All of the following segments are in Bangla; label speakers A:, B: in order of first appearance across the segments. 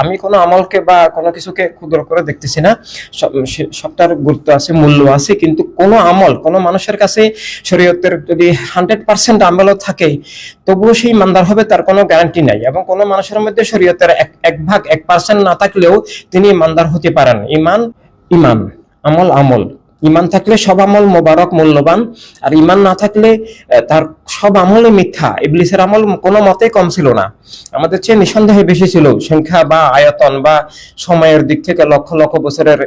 A: আমি কোনো আমলকে বা কোনো কিছুকে ক্ষুদ্র করে দেখতেছি না। সবটার গুরুত্ব আছে, মূল্য আছে, কিন্তু কোনো আমল, কোনো মানুষের কাছে শরীয়তের যদি হান্ড্রেড পার্সেন্ট আমলও থাকে, তবুও সেই ইমানদার হবে, তার কোনো গ্যারান্টি নাই। এবং কোনো মানুষের মধ্যে শরীয়তের এক এক ভাগ, এক পার্সেন্ট না থাকলেও তিনি মান্দার হতে পারেন। ইমান ইমান, আমল আমল। ইমান থাকলে সব আমল মোবারক, মূল্যবান। আর ইমান না থাকলে তার সব আমলে মিথ্যা। ইবলিসের আমল কোনো মতে কম ছিল না। আমাদের চেয়ে নিঃসন্দেহে বেশি ছিল সংখ্যা বা আয়তন বা সময়ের দিক থেকে লক্ষ লক্ষ বছরের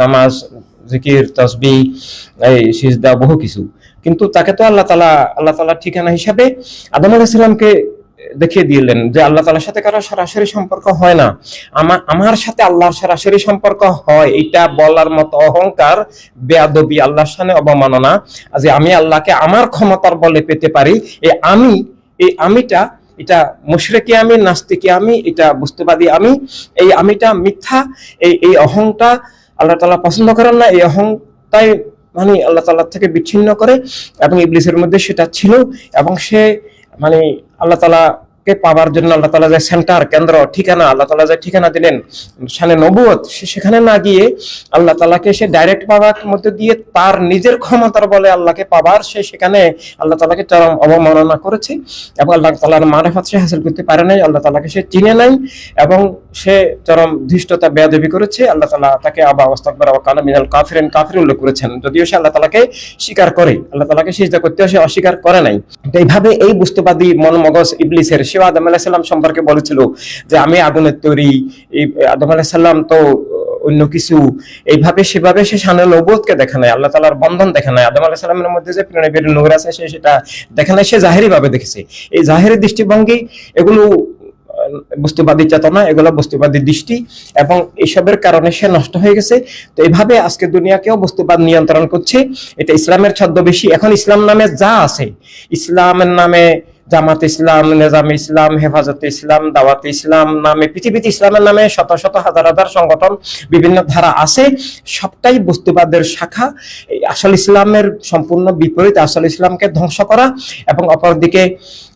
A: নামাজ, জিকির, তসবি, এই সিজদা, বহু কিছু। কিন্তু তাকে তো আল্লাহ তালা আল্লাহ তালা ঠিকানা হিসাবে আদম আলাহিসাল্লামকে দেখিয়ে দিলেন যে আল্লাহ তালার সাথে কারও সরাসরি সম্পর্ক হয় না। আমার আমার সাথে আল্লাহর সরাসরি সম্পর্ক হয়, এটা বলার মতো অহংকার, বেয়াদবি, আল্লাহর সামনে অবমাননা যে আমি আল্লাহকে আমার ক্ষমতার বলে পেতে পারি। এই আমি, এই আমিটা, এটা মুশরেকি আমি, নাস্তিকি আমি, এটা বুঝতেবাদী আমি, এই আমিটা মিথ্যা, এই এই অহংটা আল্লাহ তালা পছন্দ করেন না, এই অহংটাই মানে আল্লাহ তাল্লাহ থেকে বিচ্ছিন্ন করে এবং ইবলিসের মধ্যে সেটা ছিল এবং সে মানে আল্লাহ তালাকে পাওয়ার জন্য আল্লাহ তালা যে সেন্টার কেন্দ্র, ঠিকানা, আল্লাহ তালা যে ঠিকানা দিলেন সানে নবুয়ত সেখানে না গিয়ে আল্লাহ তালাকে সে ডাইরেক্ট পাওয়ার মধ্যে দিয়ে তার নিজের ক্ষমতার বলে আল্লাহকে পাবার সে সেখানে আল্লাহ তালাকে চরম অবমাননা করেছে এবং আল্লাহ তালার মারেফাত সে হাসিল করতে পারে নাই, আল্লাহ তালাকে সে চিনে নাই এবং সে চরম ধৃষ্টতা, বেয়াদবি করেছে, আল্লাহ তালা তাকে আবা অস্তাকবার কানা মিনাল কাফিরেন, কাফির উল্লেখ করেছেন। যদিও সে আল্লাহ তালাকে স্বীকার করে, আল্লাহ তালাকে সিজদা করতেও সে অস্বীকার করে নাই। এইভাবে এই বুস্তবাদী মন মগজ ইবলিসের শিব আদম আলাহিসাল্লাম সম্পর্কে বলেছিল যে আমি আগুনের তৈরি, এই আদম আলাহিসাল্লাম তো অন্য কিছু। এইভাবে সেভাবে সে সানে নবুয়তকে দেখে নাই, আল্লাহ তালার বন্ধন দেখে নাই। আদম আলাহ সাল্লামের মধ্যে যে প্রেরণের নূর আছে, সে সেটা দেখে নাই, সে জাহেরি ভাবে দেখেছে। এই জাহেরি দৃষ্টিভঙ্গি এগুলো বস্তুবাদী চেতনা, এগুলো বস্তুবাদী দৃষ্টি এবং এইসবের কারণে সে নষ্ট হয়ে গেছে। তো এইভাবে আজকে দুনিয়াকেও বস্তুবাদ নিয়ন্ত্রণ করছে। এটা ইসলামের ছদ্মবেশী। এখন ইসলাম নামে যা আছে, ইসলামের নামে জামাত ইসলাম, নেজাম ইসলাম, হেফাজত ইসলাম, দাওয়াত ইসলাম নামে, পৃথিবীতে ইসলামের নামে শত শত হাজার হাজার সংগঠন বিভিন্ন ধারা আছে। সবটাই বস্তুবাদের শাখা। আসল ইসলামের সম্পূর্ণ বিপরীত আসল ইসলামকে ধ্বংস করা এবং অপরদিকে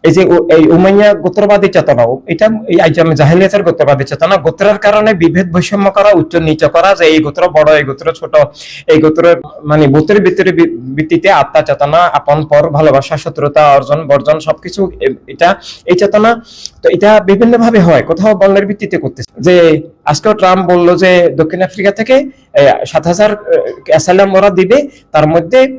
A: এই যে এই উমাইয়া গোত্রবাদী চেতনা এটা এই আইজামে জাহেলিয়াতের গোত্রবাদী চেতনা, গোত্রের কারণে বিভেদ বৈষম্য করা, উচ্চ নিচ করা, যে এই গোত্র বড়, এই গোত্র ছোট, এই গোত্রের মানে গোত্রের ভিতরে ভিত্তিতে আত্মা চেতনা, আপন পর, ভালোবাসা, শত্রুতা, অর্জন, বর্জন, সবকিছু এ- এটা, এই চেতনা, তো এটা বিভিন্ন ভাবে হয়। কোথাও বর্ণের ভিত্তিতে করতেছে। যে আজকেও ট্রাম্প বলল যে দক্ষিণ আফ্রিকা থেকে সাত হাজার অ্যাসাইলাম ওরা দিবে, তার মধ্যে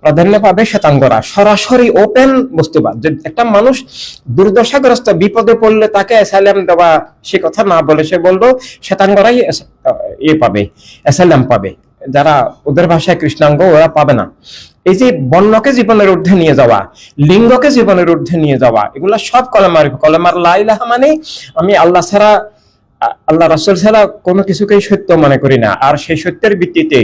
A: প্রাধান্য পাবে শ্বেতাঙ্গরা। সরাসরি ওপেন বস্তুবাদ। যে একটা মানুষ দুর্দশাগ্রস্ত বিপদে পড়লে তাকে অ্যাসাইলাম দেওয়া, সে কথা না বলে সে বলল, শ্বেতাঙ্গরাই ইয়ে পাবে, অ্যাসাইলাম পাবে। যারা ওদের ভাষায় কৃষ্ণাঙ্গ, ওরা পাবে না। এই যে বর্ণকে জীবনের ঊর্ধ্বে নিয়ে যাওয়া, লিঙ্গকে জীবনের ঊর্ধ্বে নিয়ে যাওয়া, এগুলো সব কলেমার কলেমার লাইলাহা মানে আমি আল্লাহ ছাড়া, আল্লাহ রাসুল ছাড়া কোনো কিছুকেই সত্য মনে করি না। আর সেই সত্যের ভিত্তিতে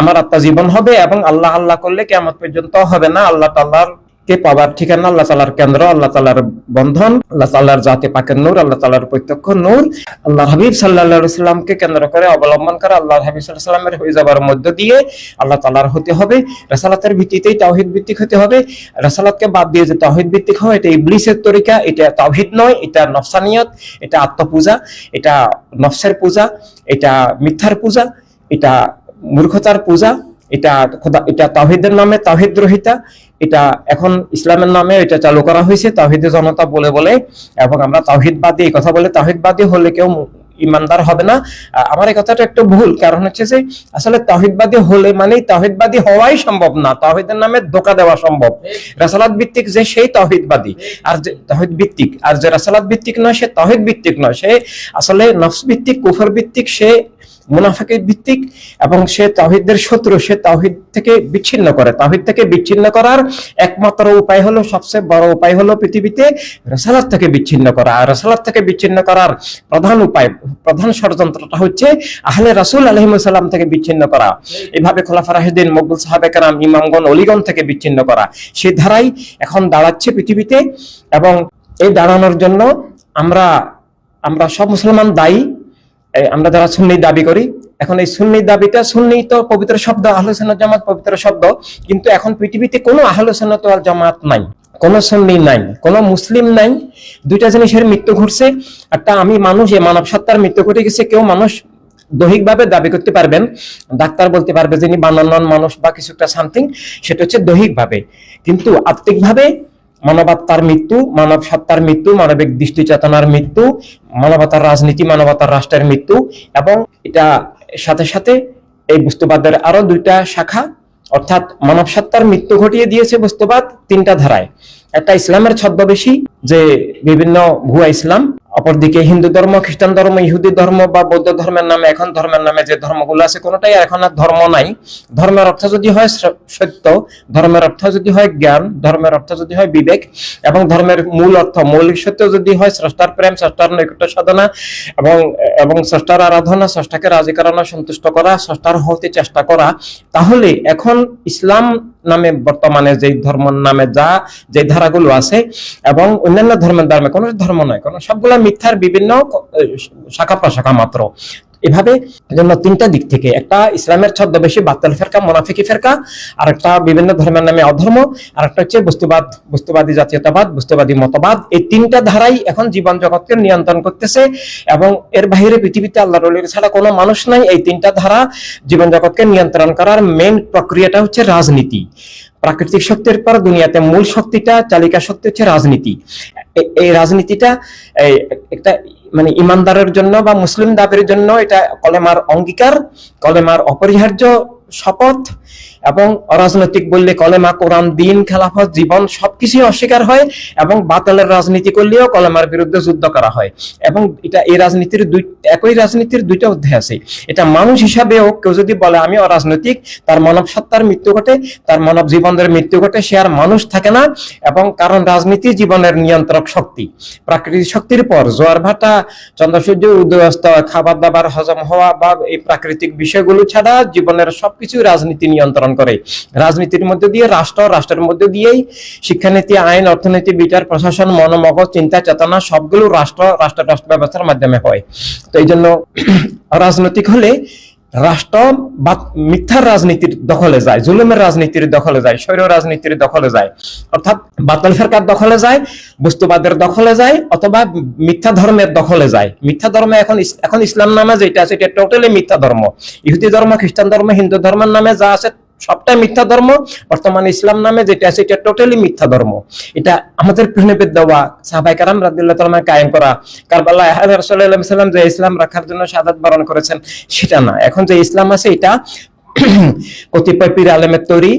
A: আমার আত্মা জীবন হবে এবং আল্লাহ আল্লাহ করলে কেমন পর্যন্ত হবে না। আল্লাহ তাল্লাহর কে পাবার ঠিকানা? আল্লাহ তালার কেন্দ্র, আল্লাহ তালার বন্ধন, আল্লাহ তাল্লাহর জাতে পাকের নূর, আল্লাহ তালার প্রত্যক্ষ নূর। আল্লাহ হাবিব সাল্লাহ সাল্লামকে কেন্দ্র করে অবলম্বন করে আল্লাহ হাবিব সাল্লাহ সাল্লামের হয়ে যাবার মধ্য দিয়ে আল্লাহ তালার হতে হবে। রাসালাতের ভিত্তিতেই তাওহিদ ভিত্তিক হতে হবে। রাসালাতকে বাদ দিয়ে যে তাওহিদ ভিত্তিক হয়, এটা ইবলিসের তরিকা, এটা তাওহিদ নয়, এটা নফসানিয়ত, এটা আত্মপূজা, এটা নফসের পূজা, এটা মিথ্যার পূজা, এটা মূর্খতার পূজা, এটা এটা তাওহিদের নামে তাওহিদ রহিতা এটা এখন ইসলামের নামে এটা চালু করা হয়েছে, তাওহিদের জনতা বলে বলে, এবং আমরা তাওহিদবাদী, এই কথা বলে তাহিদবাদী হলে কেউ ইমানদার হবে না। আমার এই কথাটা একটু ভুল, কারণ হচ্ছে যে আসলে তাওহিদবাদী হলে মানে তাওহিদবাদী হওয়াই সম্ভব না, তাওহিদের নামে ধোকা দেওয়া সম্ভব। রাসালাত ভিত্তিক যে সেই তাওহিদবাদী, আর যে তাওহিদ ভিত্তিক, আর যে রাসালাত ভিত্তিক নয়, সে তাওহিদ ভিত্তিক নয়, সে আসলে নফস ভিত্তিক, কুফর ভিত্তিক, সে মুনাফাকের ভিত্তিক এবং সে তাওহিদের শত্রু, সে তাওহিদ থেকে বিচ্ছিন্ন করে। তাহিদ থেকে বিচ্ছিন্ন করার একমাত্র উপায় হলো, সবচেয়ে বড় উপায় হলো পৃথিবীতে রসালাত থেকে বিচ্ছিন্ন করা। আর রসালাত থেকে বিচ্ছিন্ন করার প্রধান উপায়, প্রধান ষড়যন্ত্রটা হচ্ছে আহলে রাসূল আলহিমসাল্লাম থেকে বিচ্ছিন্ন করা। এভাবে খোলাফা রাহিদিন মকবুল সাহাবে কারাম, ইমামগণ, অলিগণ থেকে বিচ্ছিন্ন করা। সেই ধারাই এখন দাঁড়াচ্ছে পৃথিবীতে এবং এই দাঁড়ানোর জন্য আমরা আমরা সব মুসলমান দায়ী। আমরা যারা সুন্নি দাবি করি, এখন এই সুন্নি দাবিটা, সুন্নি তো পবিত্র শব্দ, আহলে সুন্নাত জামাত পবিত্র শব্দ, কিন্তু এখন পৃথিবীতে কোনো আহলে সুন্নাত ওয়াল জামাত নাই, কোনো সন্নি নাই, কোনো মুসলিম নাই, দুইটা জিনিসের মৃত্যু ঘটছে একটা আমি মানুষ এ মানব সত্তার মৃত্যু ঘটে গেছে, কেউ মানুষ দৈহিকভাবে দাবি করতে পারবেন, ডাক্তার বলতে পারবে যিনি বানানন মানুষ বা কিছু একটা সামথিং সেটা হচ্ছে দৈহিকভাবে। কিন্তু আত্মিকভাবে মানবাত্মার মৃত্যু মানব সত্তার মৃত্যু, মানবিক দৃষ্টি চেতনার মৃত্যু, মানবতার রাজনীতি, মানবতার রাষ্ট্রের মৃত্যু এবং এটা সাথে সাথে এই বস্তুবাদের আরও দুইটা শাখা, অর্থাৎ মানব সত্তার মৃত্যু ঘটিয়ে দিয়েছে বস্তুবাদ তিনটা ধারায়। একটা ইসলামের ছদ্মবেশী যে বিভিন্ন ভুয়া ইসলাম, অপরদিকে হিন্দু ধর্ম খ্রিস্টান ধর্ম, ইহুদি ধর্ম বা বৌদ্ধ ধর্মের নামে, এখন ধর্মের নামে যে ধর্মগুলো আছে কোনোটাই এখন আর ধর্ম নাই। ধর্মের অর্থ যদি হয় সত্য, ধর্মের অর্থ যদি হয় জ্ঞান, ধর্মের অর্থ যদি হয় বিবেক, এবং ধর্মের মূল অর্থ, মৌলিক সত্য যদি হয় স্রষ্টার প্রেম, স্রষ্টার নৈকট্য সাধনা, এবং এবং স্রষ্টার আরাধনা, স্রষ্টাকে রাজি করানো, সন্তুষ্ট করা, স্রষ্টার হতে চেষ্টা করা, তাহলে এখন ইসলাম নামে বর্তমানে যে ধর্ম নামে যা যে ধারাগুলো আছে, এবং অন্যান্য ধর্মের নামে কোনো ধর্ম নয়, কোনো সবগুলা মিথ্যার বিভিন্ন শাখা প্রশাখা মাত্র। এভাবে জন্য তিনটা দিক থেকে, একটা ইসলামের ছদ্মবেশী বাত্তাল ফেরকা, মোনাফিকি ফেরকা আর একটা বিভিন্ন ধর্মের নামে অধর্ম আর একটা হচ্ছে বস্তুবাদ, বস্তুবাদী জাতীয়তাবাদ, বস্তুবাদী মতবাদ। এই তিনটা ধারাই এখন জীবন জগৎকে নিয়ন্ত্রণ করতেছে এবং এর বাইরে পৃথিবীতে আল্লাহ রলির ছাড়া কোনো মানুষ নাই। এই তিনটা ধারা জীবন জগৎকে নিয়ন্ত্রণ করার মেইন প্রক্রিয়াটা হচ্ছে রাজনীতি। প্রাকৃতিক শক্তির পর দুনিয়াতে মূল শক্তিটা, চালিকা শক্তি হচ্ছে রাজনীতি। এই রাজনীতিটা একটা মানে ইমানদারের জন্য বা মুসলিম দাবির জন্য এটা কলেমার অঙ্গীকার, কলেমার অপরিহার্য শপথ। এবং অরাজনৈতিক বললে কলেমা, কোরআন, দিন, খেলাফত, জীবন সবকিছুই অস্বীকার হয় এবং বাতালের রাজনীতি করলেও কলেমার বিরুদ্ধে যুদ্ধ করা হয়। এবং এটা এই রাজনীতির দুই, একই রাজনীতির দুইটা অধ্যায় আছে। এটা মানুষ হিসাবেও কেউ যদি বলে আমি অরাজনৈতিক, তার মানব সত্তার মৃত্যু ঘটে, তার মানব জীবনের মৃত্যু ঘটে, সে আর মানুষ থাকে না এবং কারণ রাজনীতি জীবনের নিয়ন্ত্রক শক্তি। প্রাকৃতিক শক্তির পর জোয়ার ভাটা চন্দ্র সূর্য উদয় খাবার দাবার হজম হওয়া বা এই প্রাকৃতিক বিষয়গুলো ছাড়া জীবনের সবকিছু রাজনীতি নিয়ন্ত্রণ করে। রাজনীতির মধ্যে দিয়ে, রাষ্ট্র, রাষ্ট্রের মধ্যে দিয়েই শিক্ষানীতি, আইন, অর্থনীতি, বিচার, প্রশাসন মনোমগজ চিন্তা, চেতনা, সবগুলো রাষ্ট্র রাষ্ট্র রাষ্ট্র ব্যবস্থার মাধ্যমে হয়। তো এই জন্য রাজনৈতিক হলে রাষ্ট্র বা মিথ্যার রাজনীতির দখলে যায়, জুলুমের রাজনীতির দখলে যায়, স্বৈর রাজনীতির দখলে যায়। অর্থাৎ বাতল ফেরকার দখলে যায়, বস্তুবাদের দখলে যায়, অথবা মিথ্যা ধর্মের দখলে যায়। মিথ্যা ধর্ম এখন এখন ইসলাম নামে যেটা আছে, এটা টোটালি মিথ্যা ধর্ম। ইহুদি ধর্ম খ্রিস্টান ধর্ম, হিন্দু ধর্মের নামে যা আছে সবটাই মিথ্যা ধর্ম। বর্তমানে ইসলাম নামে যেটা আছে, এটা টোটালি মিথ্যা ধর্ম। এটা আমাদের প্রেমের দেওয়া সাহাবাই কারাম রাদিল্লাহ তালামা কায়েম করা। কারবালা রাসূলুল্লাহ সাল্লাম যে ইসলাম রাখার জন্য শাহাদাত বরণ করেছেন, সেটা না। এখন যে ইসলাম আছে, এটা কতিপয় পীর আলেমের তৈরি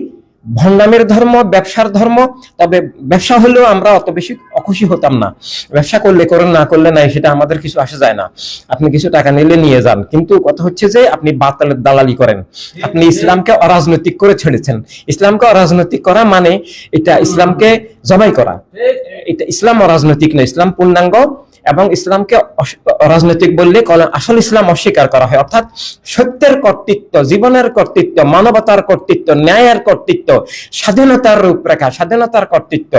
A: ভণ্ডামের ধর্ম, ব্যবসার ধর্ম, তবে ব্যবসা হলেও আমরা অত বেশি অখুশি হতাম না। ব্যবসা করলে করেন, না করলে নাই, সেটা আমাদের কিছু আসে যায় না। আপনি কিছু টাকা নিলে নিয়ে যান। কিন্তু কথা হচ্ছে যে, আপনি বাতালের দালালি করেন। আপনি ইসলামকে অরাজনৈতিক করে ছেড়েছেন। ইসলামকে অরাজনৈতিক করা মানে এটা ইসলামকে জবাই করা। এটা ইসলাম অরাজনৈতিক নয়, ইসলাম পূর্ণাঙ্গ এবং ইসলামকে অরাজনৈতিক বললে আসল ইসলাম অস্বীকার করা হয়। অর্থাৎ সত্যের কর্তৃত্ব, জীবনের কর্তৃত্ব, মানবতার কর্তৃত্ব, ন্যায়ের কর্তৃত্ব, স্বাধীনতার রূপরেখা, স্বাধীনতার কর্তৃত্ব,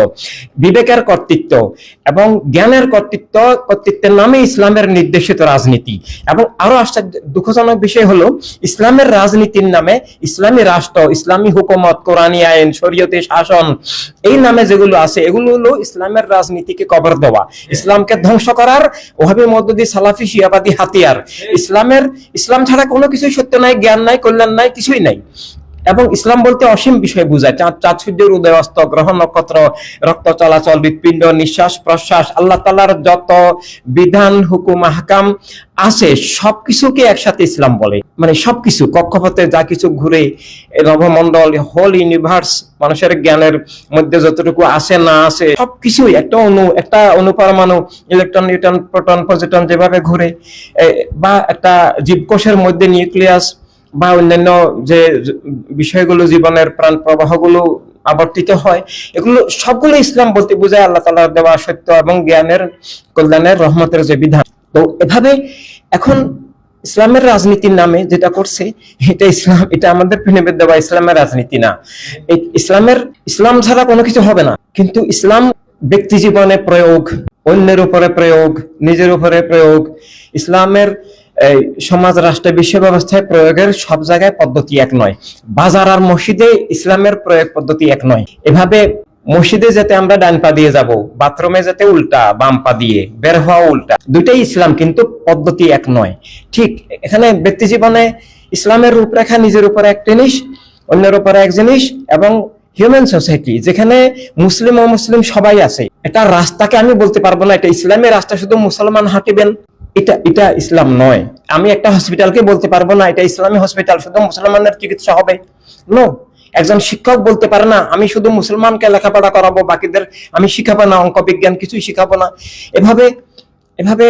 A: বিবেকের কর্তৃত্ব এবং জ্ঞানের কর্তৃত্ব কর্তৃত্বের নামে ইসলামের নির্দেশিত রাজনীতি। এবং আরও আশ্চর্য, দুঃখজনক বিষয় হলো, ইসলামের রাজনীতির নামে ইসলামী রাষ্ট্র, ইসলামী হুকুমত, কোরআনী আইন শরীয়তে শাসন, এই নামে যেগুলো আছে, এগুলো হলো ইসলামের রাজনীতিকে কবর দেওয়া। ইসলামকে ধ্বংস করার ওহাবি মদ্দদি সালাফি শিয়াবাদী হাতিয়ার। ইসলামের, ইসলাম ছাড়া কোনো কিছুই সত্য নাই, জ্ঞান নাই, কল্যাণ নাই, কিছুই নাই। এবং ইসলাম বলতে অসীম বিষয় বোঝায়। চাঁদ চাঁদ সূর্যের উদয় অস্ত গ্রহ নক্ষত্র, রক্ত চলাচল, হৃৎপিণ্ড, নিঃশ্বাস প্রশ্বাস, আল্লাহ তালার যত বিধান, হুকুম হাকাম আছে, সবকিছুকে একসাথে ইসলাম বলে। মানে সবকিছু, কক্ষপথে যা কিছু ঘুরে নভমণ্ডল হোল ইউনিভার্স মানুষের জ্ঞানের মধ্যে যতটুকু আসে না আসে সবকিছুই একটা অণু একটা অনুপরমাণু ইলেকট্রন নিউটন প্রোটন পজিটন যেভাবে ঘুরে বা একটা জীবকোষের মধ্যে নিউক্লিয়াস বা অন্যান্য যে বিষয়গুলো, জীবনের প্রাণ প্রবাহগুলো আবর্তিত হয়, এগুলো সবগুলো ইসলাম বলতে বোঝায় আল্লাহ তালা দেওয়া সত্য এবং জ্ঞানের, কল্যাণের, রহমতের যে বিধান। তো এভাবে এখন ইসলামের রাজনীতির নামে যেটা করছে, এটা ইসলাম, এটা আমাদের প্রেমের দেওয়া ইসলামের রাজনীতি না। ইসলামের, ইসলাম ছাড়া কোনো কিছু হবে না। কিন্তু ইসলাম ব্যক্তি জীবনে প্রয়োগ, অন্যের উপরে প্রয়োগ, নিজের উপরে প্রয়োগ, ইসলামের এই সমাজ, রাষ্ট্র বিশ্ব ব্যবস্থায় প্রয়োগের সব জায়গায় পদ্ধতি এক নয়। বাজার আর মসজিদে ইসলামের প্রয়োগ পদ্ধতি এক নয়। এভাবে মসজিদে যেতে আমরা ডান পা দিয়ে যাব, বাথরুমে যেতে উল্টা, বাম পা দিয়ে, বের হওয়া উল্টা, দুইটাই ইসলাম, কিন্তু পদ্ধতি এক নয়। ঠিক এখানে ব্যক্তি জীবনে ইসলামের রূপরেখা নিজের উপরে এক জিনিস, অন্যের উপরে এক জিনিস, এবং হিউম্যান সোসাইটি যেখানে মুসলিম ও মুসলিম সবাই আছে। এটা রাস্তাকে আমি বলতে পারব না, এটা ইসলামের রাস্তা, শুধু মুসলমান হাঁটিবেন। এটা এটা ইসলাম নয়। আমি একটা হসপিটালকে বলতে পারব না, এটা ইসলামী হসপিটাল শুধু মুসলমানের চিকিৎসা হবে। নো একজন শিক্ষক বলতে পারে না, আমি শুধু মুসলমানকে লেখাপড়া করাবো, বাকিদের আমি শিখাবো না অঙ্ক বিজ্ঞান কিছুই শিখাবো না। এভাবে এভাবে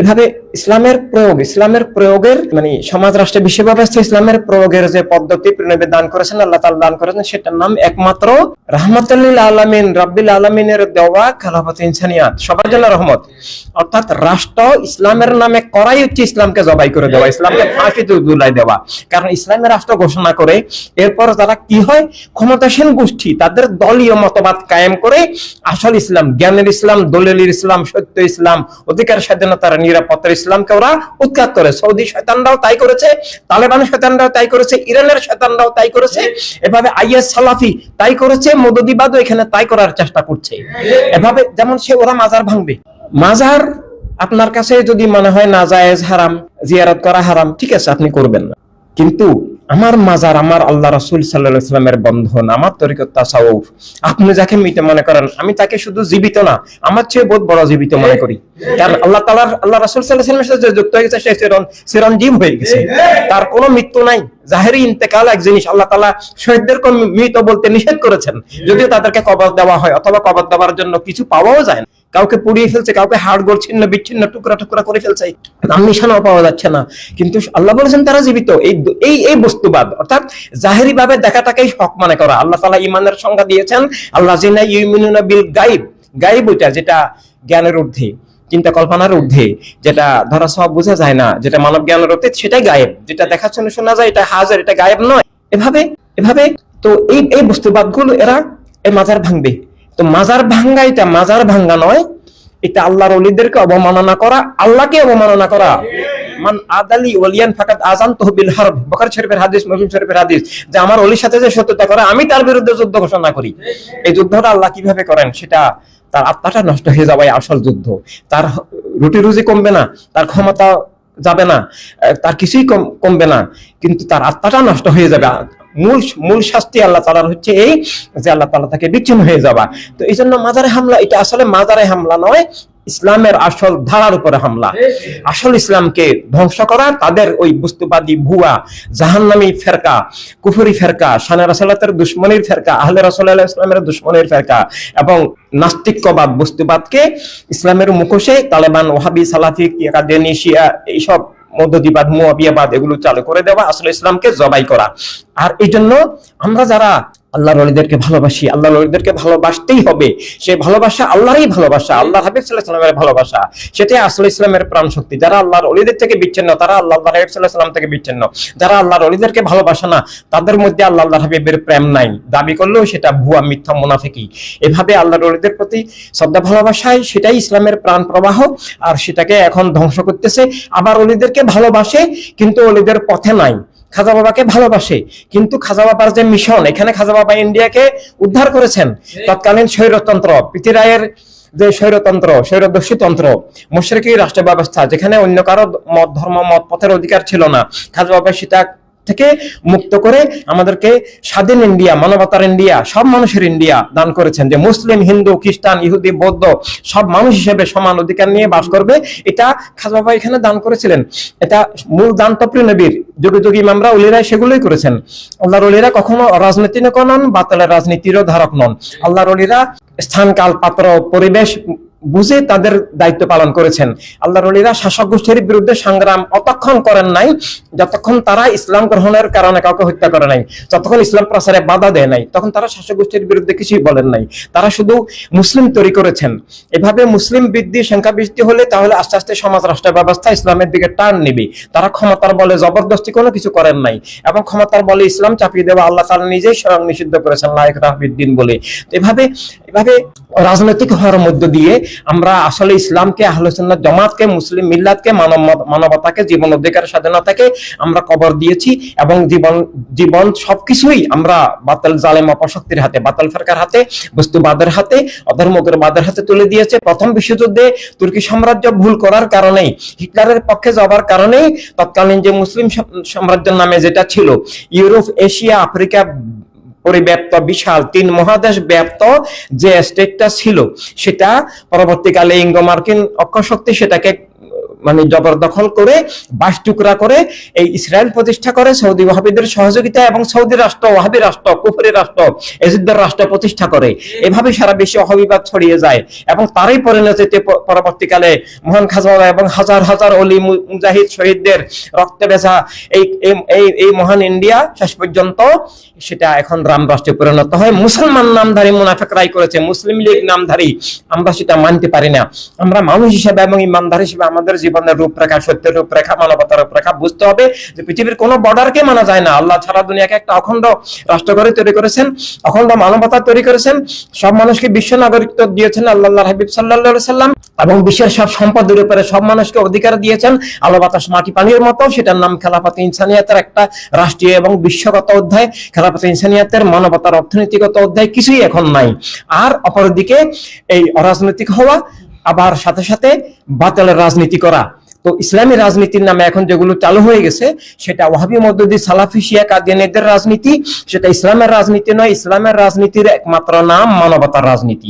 A: এভাবে ইসলামের প্রয়োগ, ইসলামের প্রয়োগের মানে সমাজ রাষ্ট্রে বিশ্ব ব্যবস্থা ইসলামের প্রয়োগের যে পদ্ধতি প্রণবে দান করেছেন, আল্লাহ তাআলা দান করেছেন, সেটার নাম একমাত্র রাহমাতুল্লিল আলামিন, রাব্বিল আলামিনের দেওয়া খেলাফত ইনসানিয়াত। সবার জন্য রহমত। অর্থাৎ রাষ্ট্র ইসলামের নামে করাই হচ্ছে ইসলামকে জবাই করে দেওয়া, ইসলামকে ফাঁসি দুলাই দেওয়া। কারণ ইসলামের রাষ্ট্র ঘোষণা করে, এরপর তারা কি হয়, ক্ষমতাসীন গোষ্ঠী, তাদের দলীয় মতবাদ কায়েম করে আসল ইসলাম, জ্ঞানের ইসলাম দলিলের ইসলাম, সত্য ইসলাম, অধিকার স্বাধীনতার নিরাপত্তার ইসলামকে ওরা উৎখাত করে। সৌদি শয়তানরাও তাই করেছে তালেবান শয়তানরাও তাই করেছে, ইরানের শয়তানরাও তাই করেছে, এভাবে আইএস সালাফি তাই করেছে, মদদিবাদও এখানে তাই করার চেষ্টা করছে। এভাবে যেমন সে ওরা মাজার ভাঙবে। মাজার আপনার কাছে যদি মনে হয় না, জায়েজ হারাম, জিয়ারত করা হারাম, ঠিক আছে, আপনি করবেন না। কিন্তু আমার মাজার, আমার আল্লাহ রাসুল আলাইহি সাল্লামের বন্ধন, আমার তরিকত সাউফ আপনি যাকে মৃত মনে করেন, আমি তাকে শুধু জীবিত না, আমার চেয়ে বহুত বড় জীবিত মনে করি। কারণ আল্লাহ তালার আল্লাহ রাসুল সাল্লাহ সাল্লামের সাথে যুক্ত হয়ে গেছে, সে চিরঞ্জীব হয়ে গেছে। তার কোনো মৃত্যু নাই। জাহেরি ইন্তেকাল এক জিনিস আল্লাহ তাআলা শহীদদেরকে মৃত বলতে নিষেধ করেছেন। যদিও তাদেরকে কবর দেওয়া হয় অথবা কবর দেওয়ার জন্য কিছু পাওয়াও যায় না। কাউকে পুড়িয়ে ফেলছে কাউকে হাড় গোড় ছিন্ন বিচ্ছিন্ন টুকরা টুকরা করে ফেলছে নাম নিশানাও পাওয়া যাচ্ছে না। কিন্তু আল্লাহ বলেছেন তারা জীবিত। এই এই এই বস্তুবাদ অর্থাৎ জাহেরি ভাবে দেখাটাকেই হক মানে করা। আল্লাহ তালা ইমানের সংজ্ঞা দিয়েছেন আল্লাহ জিনা ইউমিনুনা বিল গাইব গাইব ওইটা যেটা জ্ঞানের ঊর্ধ্বে। চিন্তা কল্পনার ঊর্ধ্বে, যেটা ধরা সব বোঝা যায় না, যেটা মানব জ্ঞানের অতীত সেটাই গায়েব। যেটা দেখার জন্য শোনা যায়, এটা হাজার, এটা গায়েব নয়। এভাবে এভাবে, তো এই এই বস্তুবাদগুলো এরা এই মাজার ভাঙবে। তো মাজার ভাঙ্গা এটা মাজার ভাঙ্গা নয়, এটা আল্লাহর অলিদেরকে অবমাননা করা, আল্লাহকে অবমাননা করা। মান আদালি ফাকাত আজান হারব। শরীফের হাদিস, মুসলিম শরীফের হাদিস। যে আমার সাথে যে করে, আমি তার বিরুদ্ধে যুদ্ধ ঘোষণা করি। এই যুদ্ধটা আল্লাহ কীভাবে করেন? সেটা তার আত্মাটা নষ্ট হয়ে যাবে এই আসল যুদ্ধ। তার রুটি রুজি কমবে না, তার ক্ষমতা যাবে না, তার কিছুই কমবে না, কিন্তু তার আত্মাটা নষ্ট হয়ে যাবে। মূল মূল শাস্তি আল্লাহ তালার হচ্ছে এই যে আল্লাহ তালা তাকে বিচ্ছিন্ন হয়ে যাবা তো এই জন্য মাজারে হামলা, এটা আসলে মাজারে হামলা নয় ইসলামের আসল ধারার উপরে হামলা। আসল ইসলামকে ধ্বংস করা, তাদের ওই বস্তুবাদী ভুয়া, জাহান্নামী ফেরকা, কুফুরি ফেরকা সানা রাসালাতের দুশ্মনের ফেরকা, আহলে রাসুল্লাহ ইসলামের দুশ্মনের ফেরকা এবং নাস্তিক্যবাদ বস্তুবাদকে ইসলামের মুখোশে তালেবান ওহাবি সালাফি কাদিয়ানি শিয়া এইসব মধ্যদিবাদ, মুয়াবিয়াবাদ এগুলো চালু করে দেওয়া, আসলে ইসলামকে জবাই করা। আর এই জন্য আমরা যারা আল্লাহ রলিদেরকে ভালোবাসি আল্লাহ অলিদেরকে ভালোবাসতেই হবে। সে ভালোবাসা আল্লাহরই ভালোবাসা আল্লাহ হাবিব সাল্লাহ সাল্লামের ভালোবাসা। সেটাই আসলে ইসলামের প্রাণ শক্তি যারা আল্লাহর অলিদের থেকে বিচ্ছিন্ন, তারা আল্লাহ হাবিব সাল্লাহ সাল্লাম থেকে বিচ্ছিন্ন। যারা আল্লাহর অলিদেরকে ভালোবাসে না, তাদের মধ্যে আল্লাহ আল্লাহ হাবিবের প্রেম নাই। দাবি করলেও সেটা ভুয়া, মিথ্যা, মুনাফিকি। এভাবে আল্লাহর অলিদের প্রতি শ্রদ্ধা ভালোবাসায় সেটাই ইসলামের প্রাণ প্রবাহ, আর সেটাকে এখন ধ্বংস করতেছে। আবার অলিদেরকে ভালোবাসে, কিন্তু অলিদের পথে নাই। খাজা বাবাকে ভালোবাসে। কিন্তু খাজা বাবার যে মিশন, এখানে খাজা বাবা ইন্ডিয়াকে উদ্ধার করেছেন তৎকালীন স্বৈরতন্ত্র পৃথিরায়ের যে স্বৈরতন্ত্র স্বৈরদস্যু তন্ত্র, মুশরিকি রাষ্ট্র ব্যবস্থা যেখানে অন্য কারও মত, ধর্ম, মত পথের অধিকার ছিল না। খাজা বাবা সেটা থেকে মুক্ত করে আমাদেরকে স্বাধীন ইন্ডিয়া, মানবতার ইন্ডিয়া, সব মানুষের ইন্ডিয়া দান করেছেন যে মুসলিম, হিন্দু, খ্রিস্টান, ইহুদি, বৌদ্ধ সব মানুষ হিসেবে সমান অধিকার নিয়ে বাস করবে। এটা খাজা বাবা এখানে দান করেছিলেন। এটা মূল দান তপ্রি নবীর। যুগে যুগে ইমামরা উলিরা সেগুলোই করেছেন। আল্লাহর উলিরা কখনো রাজনীতি নন, বাতালের রাজনীতিরও ধারক নন। আল্লাহর উলিরা স্থান কাল পাত্র, পরিবেশ বুঝে তাদের দায়িত্ব পালন করেছেন। আল্লাহর অলিরা শাসক গোষ্ঠীর বিরুদ্ধে সংগ্রাম অতক্ষণ করেন নাই, যতক্ষণ তারা ইসলাম গ্রহণের কারণে কাউকে হত্যা করে নাই, যতক্ষণ ইসলাম প্রচারে বাধা দেয় নাই, তখন তারা শাসক গোষ্ঠীর বিরুদ্ধে কিছুই বলেন নাই। তারা শুধু মুসলিম তৈরি করেছেন। এভাবে মুসলিম বৃদ্ধি, সংখ্যা বৃদ্ধি হলে তাহলে আস্তে আস্তে সমাজ রাষ্ট্র ব্যবস্থা ইসলামের দিকে টান নিবে। তারা ক্ষমতার বলে জবরদস্তি কোনো কিছু করেন নাই এবং ক্ষমতার বলে ইসলাম চাপিয়ে দেওয়া আল্লাহ তাআলা নিজেই স্বয়ং নিষিদ্ধ করেছেন লাইক রাহবিদ্দিন বলে। এভাবে এভাবে রাজনৈতিক হওয়ার মধ্য দিয়ে আমরা আসলে ইসলামকে, আহলসুন্নাহ জামাতকে, মুসলিম মিল্লাতকে, মানব মানবতাকে, জীবন অধিকার, স্বাধীনতাকে আমরা কবর দিয়েছি এবং জীবন জীবন সবকিছুই আমরা বাতাল জালেম অপশক্তির হাতে, বাতাল ফেরকার হাতে, বস্তুবাদের হাতে অধর্মকের বাদের হাতে তুলে দিয়েছে। প্রথম বিশ্বযুদ্ধে তুর্কি সাম্রাজ্য ভুল করার কারণেই, হিটলারের পক্ষে যাবার কারণেই তৎকালীন যে মুসলিম সাম- সাম্রাজ্যের নামে যেটা ছিল, ইউরোপ, এশিয়া, আফ্রিকা পরিব্যাপ্ত বিশাল তিন মহাদেশ ব্যাপ্ত যে স্টেটটা ছিল সেটা পরবর্তীকালে ইঙ্গো মার্কিন অক্ষশক্তি সেটাকে মানে জবরদখল করে বাস টুকরা করে এই ইসরায়েল প্রতিষ্ঠা করে, সৌদি ওয়াহাবিদের সহযোগিতা এবং সৌদি রাষ্ট্র, ওয়াহাবি রাষ্ট্র, কুফরি রাষ্ট্র এজিদের রাষ্ট্র প্রতিষ্ঠা করে। এভাবে সারা বিশ্বে অহবিবাদ ছড়িয়ে যায় এবং তারই পরিণতিতে পরবর্তীকালে মহান খাজা এবং হাজার হাজার অলি মুজাহিদ শহীদদের রক্তে বেচা এই, এই- মহান ইন্ডিয়া শেষ পর্যন্ত সেটা এখন রাম রাষ্ট্রে পরিণত হয়। মুসলমান নামধারী মুনাফেকরাই করেছে। মুসলিম লীগ নামধারী আমরা সেটা মানতে পারি না। আমরা মানুষ হিসেবে এবং ইমানদার হিসেবে আমাদের জীবনের রূপরেখা, সত্যের রূপরেখা, মানবতার রূপরেখা বুঝতে হবে যে পৃথিবীর কোনো বর্ডারকে মানা যায় না। আল্লাহ ছাড়া দুনিয়াকে একটা অখণ্ড রাষ্ট্র করে তৈরি করেছেন, অখণ্ড মানবতা তৈরি করেছেন। সব মানুষকে বিশ্ব নাগরিকত্ব দিয়েছেন আল্লাহ হাবিব সাল্লাহ সাল্লাম এবং বিশ্বের সব সম্পদের উপরে সব মানুষকে অধিকার দিয়েছেন। আলো বাতাস, মাটি, পানির মতো, সেটার নাম খেলাফত ইনসানিয়াতের একটা রাষ্ট্রীয় এবং বিশ্বগত অধ্যায়। খেলাফত ইনসানিয়াতের মানবতার অর্থনীতিগত অধ্যায় কিছুই এখন নাই। আর অপরদিকে এই অরাজনৈতিক হওয়া আবার সাথে সাথে বাতালের রাজনীতি করা। তো ইসলামী রাজনীতির নামে এখন যেগুলো চালু হয়ে গেছে, সেটা ওয়াহাবি মদ্দুদি সালাফি, শিয়া কাদিয়ানিদের রাজনীতি, সেটা ইসলামের রাজনীতি নয়, ইসলামের রাজনীতির একমাত্র নাম মানবতার রাজনীতি।